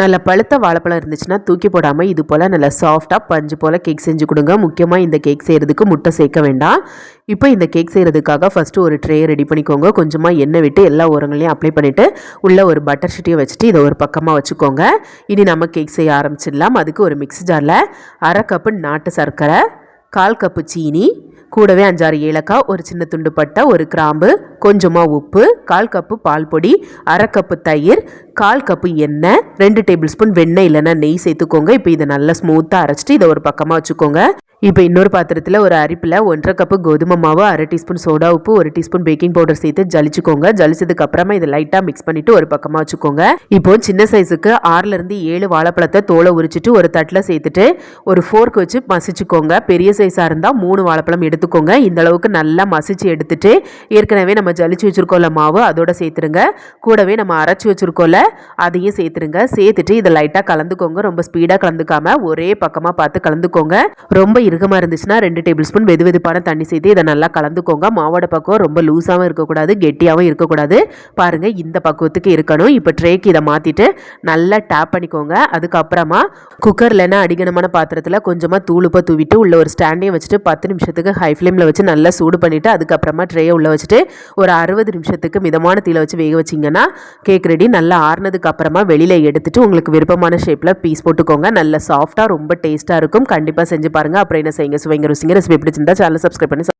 நல்ல பழுத்த வாழைப்பழம் இருந்துச்சுன்னா தூக்கி போடாமல் இது போல் நல்லா சாஃப்டாக பஞ்சு போல் கேக் செஞ்சு கொடுங்க. முக்கியமாக இந்த கேக் செய்கிறதுக்கு முட்டை சேர்க்க வேண்டாம். இப்போ இந்த கேக் செய்கிறதுக்காக ஃபஸ்ட்டு ஒரு ட்ரே ரெடி பண்ணிக்கோங்க. கொஞ்சமாக எண்ணெய் விட்டு எல்லா உரங்களையும் அப்ளை பண்ணிவிட்டு உள்ளே ஒரு பட்டர் ஷீட்டையும் வச்சுட்டு இதை ஒரு பக்கமாக வச்சுக்கோங்க. இனி நம்ம கேக் செய்ய ஆரம்பிச்சிடலாம். அதுக்கு ஒரு மிக்ஸி ஜாரில் அரை கப்பு நாட்டு சர்க்கரை கால் கப்பு சீனி கூடவே அஞ்சாறு ஏலக்காய் ஒரு சின்ன துண்டு பட்டை ஒரு கிராம்பு கொஞ்சமாக உப்பு கால் கப்பு பால் பொடி அரை கப்பு தயிர் கால் கப்பு எண்ணெய் ரெண்டு டேபிள் ஸ்பூன் வெண்ணெய் இல்லைன்னா நெய் சேர்த்துக்கோங்க. இப்போ இதை நல்லா ஸ்மூத்தாக அரைச்சிட்டு இதை ஒரு பக்கமாக வச்சுக்கோங்க. இப்போ இன்னொரு பாத்திரத்தில் ஒரு அரிப்பில் ஒன்றரை கப்பு கோதுமை மாவு அரை டீஸ்பூன் சோடா உப்பு ஒரு டீஸ்பூன் பேக்கிங் பவுடர் சேர்த்து ஜலிச்சுக்கோங்க. ஜலிச்சதுக்கு அப்புறமா இதை லைட்டாக மிக்ஸ் பண்ணிட்டு ஒரு பக்கமாக வச்சுக்கோங்க. இப்போ சின்ன சைஸுக்கு ஆறுல இருந்து ஏழு வாழைப்பழத்தை தோலை உரிச்சிட்டு ஒரு தட்டில் சேர்த்துட்டு ஒரு ஃபோர்க் வச்சு மசிச்சுக்கோங்க. பெரிய சைஸாக இருந்தால் மூணு வாழைப்பழம் எடுத்துக்கோங்க. இந்த அளவுக்கு நல்லா மசிச்சு எடுத்துட்டு ஏற்கனவே நம்ம ஜலிச்சு வச்சுருக்கோம்ல மாவு அதோட சேர்த்துருங்க. கூடவே நம்ம அரைச்சி வச்சுருக்கோம்ல அதையும் சேர்த்துருங்க. சேர்த்துட்டு இதை லைட்டாக கலந்துக்கோங்க. ரொம்ப ஸ்பீடாக கலந்துக்காம ஒரே பக்கமாக பார்த்து கலந்துக்கோங்க. ரொம்ப இறுகமாக இருந்துச்சுன்னா ரெண்டு டேபிள் ஸ்பூன் வெது வெதுப்பான தண்ணி சேர்த்து இதை நல்லா கலந்துக்கோங்க. மாவோட பக்கம் ரொம்ப லூஸாகவும் இருக்கக்கூடாது கெட்டியாகவும் இருக்கக்கூடாது. பாருங்கள் இந்த பக்குவத்துக்கு இருக்கணும். இப்போ ட்ரேக்கு இதை மாற்றிட்டு நல்லா டேப் பண்ணிக்கோங்க. அதுக்கப்புறமா குக்கர்லனா அடிகனமான பாத்திரத்தில் கொஞ்சமாக தூளுப்பை தூவிட்டு உள்ள ஒரு ஸ்டாண்டையும் வச்சுட்டு பத்து நிமிஷத்துக்கு ஹை ஃப்ளேமில் வச்சு நல்லா சூடு பண்ணிவிட்டு அதுக்கப்புறமா ட்ரேயை உள்ளே வச்சுட்டு ஒரு அறுபது நிமிஷத்துக்கு மிதமான தீல வச்சு வேக வச்சிங்கன்னா கேக் ரெடி நல்லா ஆறுனதுக்கு அப்புறமா வெளியில் எடுத்துட்டு உங்களுக்கு விருப்பமான ஷேப்பில் பீஸ் போட்டுக்கோங்க. நல்ல சாஃப்டாக ரொம்ப டேஸ்ட்டாக இருக்கும். கண்டிப்பாக செஞ்சு பாருங்கள் அப்புறம் என்ன செய்யுங்க? சுவைங்க ருசிங்க. ரெசிபி பிடிச்சிருந்தா சேனல் சப்ஸ்கிரைப் பண்ணி